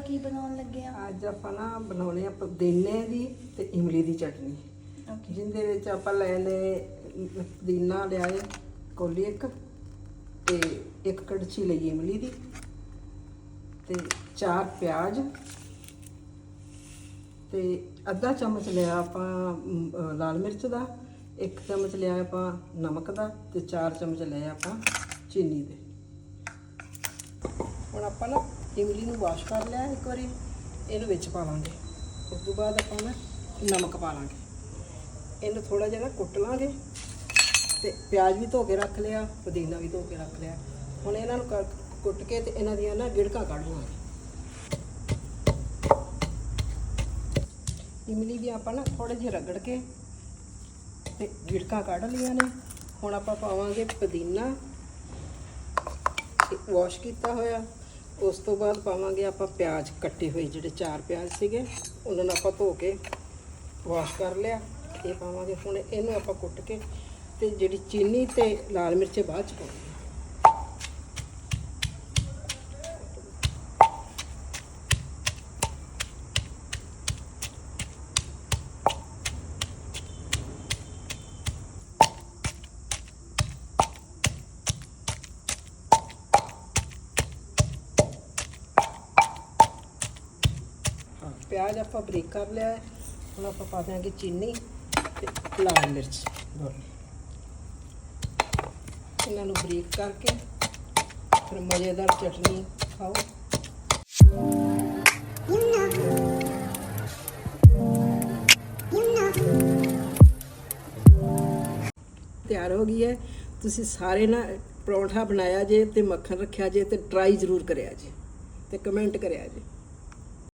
ਆਪਾਂ ਕੀ ਬਣਾਉਣ ਲੱਗੇ ਆ? ਅੱਜ ਆਪਾਂ ਨਾ ਬਣਾਉਣੇ ਆ ਪੁਦੀਨੇ ਦੀ ਤੇ ਇਮਲੀ ਦੀ ਚਟਨੀ। ਓਕੇ ਜਿੰਦੇ ਵਿੱਚ ਆਪਾਂ ਲੈ ਲਏ ਪੁਦੀਨਾ ਲਿਆਏ ਕੋਲੀ ਇੱਕ ਤੇ ਇੱਕ ਕੜਛੀ ਲਈ ਇਮਲੀ ਦੀ ਤੇ ਚਾਰ ਪਿਆਜ਼ ਤੇ ਅੱਧਾ ਚਮਚ ਲਿਆ ਆਪਾਂ ਲਾਲ ਮਿਰਚ ਦਾ ਇੱਕ ਚਮਚ ਲਿਆ ਆਪਾਂ ਨਮਕ ਦਾ ਤੇ ਚਾਰ ਚਮਚ ਲਏ ਆਪਾਂ ਚੀਨੀ ਦੇ। ਹੁਣ ਆਪਾਂ ਨਾ ਇਮਲੀ ਨੂੰ ਵਾਸ਼ ਕਰ ਲਿਆ ਇੱਕ ਵਾਰੀ, ਇਹਨੂੰ ਵਿੱਚ ਪਾ ਲਾਂਗੇ। ਉਸ ਤੋਂ ਬਾਅਦ ਆਪਾਂ ਨਾ ਨਮਕ ਪਾ ਲਾਂਗੇ। ਇਹਨੂੰ ਥੋੜਾ ਜਿਹਾ ਨਾ ਕੁੱਟ ਲਾਂਗੇ ਤੇ ਪਿਆਜ਼ ਵੀ ਧੋ ਕੇ ਰੱਖ ਲਿਆ, ਪੁਦੀਨਾ ਵੀ ਧੋ ਕੇ ਰੱਖ ਲਿਆ। ਹੁਣ ਇਹਨਾਂ ਨੂੰ ਕੁੱਟ ਕੇ ਤੇ ਇਹਨਾਂ ਦੀਆਂ ਨਾ ਗਿੜਕਾਂ ਕੱਢ ਲਵਾਂਗੇ ਇਮਲੀ ਵੀ ਆਪਾਂ ਨਾ ਥੋੜੇ ਜਿਹੇ ਰਗੜ ਕੇ ਤੇ ਗਿੜਕਾਂ ਕੱਢ ਲਈਆਂ ਨੇ। ਹੁਣ ਆਪਾਂ ਪਾਵਾਂਗੇ ਪੁਦੀਨਾ। ਵਾਸ਼ ਕੀਤਾ ਹੋਇਆ। ਉਸ ਤੋਂ ਬਾਅਦ ਪਾਵਾਂਗੇ ਆਪਾਂ ਪਿਆਜ਼ ਕੱਟੇ ਹੋਏ ਜਿਹੜੇ ਚਾਰ ਪਿਆਜ਼ ਸੀਗੇ, ਉਹਨਾਂ ਨੂੰ ਆਪਾਂ ਧੋ ਕੇ ਵਾਸ਼ ਕਰ ਲਿਆ। ਇਹ ਪਾਵਾਂਗੇ, ਹੁਣ ਇਹਨੂੰ ਆਪਾਂ ਕੁੱਟ ਕੇ ਤੇ ਜਿਹੜੀ ਚੀਨੀ ਤੇ ਲਾਲ ਮਿਰਚ ਬਾਅਦ ਚ ਪਾਵਾਂਗੇ ਹਾਂ ਪਿਆਜ਼ ਆਪਾਂ ਬਰੀਕ ਕਰ ਲਿਆ ਹੈ। ਹੁਣ ਆਪਾਂ ਪਾ ਦਿਆਂਗੇ ਚੀਨੀ ਤੇ ਲਾਲ ਮਿਰਚ। ਇਹਨਾਂ ਨੂੰ ਬਰੀਕ ਕਰਕੇ ਫਿਰ ਮਜ਼ੇਦਾਰ ਚਟਨੀ ਖਾਓ। ਤਿਆਰ ਹੋ ਗਈ ਹੈ। ਤੁਸੀਂ ਸਾਰੇ ਨਾ ਪਰੌਂਠਾ ਬਣਾਇਆ ਜੇ ਤੇ ਮੱਖਣ ਰੱਖਿਆ ਜੇ ਤੇ ਟਰਾਈ ਜ਼ਰੂਰ ਕਰਿਆ ਜੇ ਤੇ ਕਮੈਂਟ ਕਰਿਆ ਜੇ।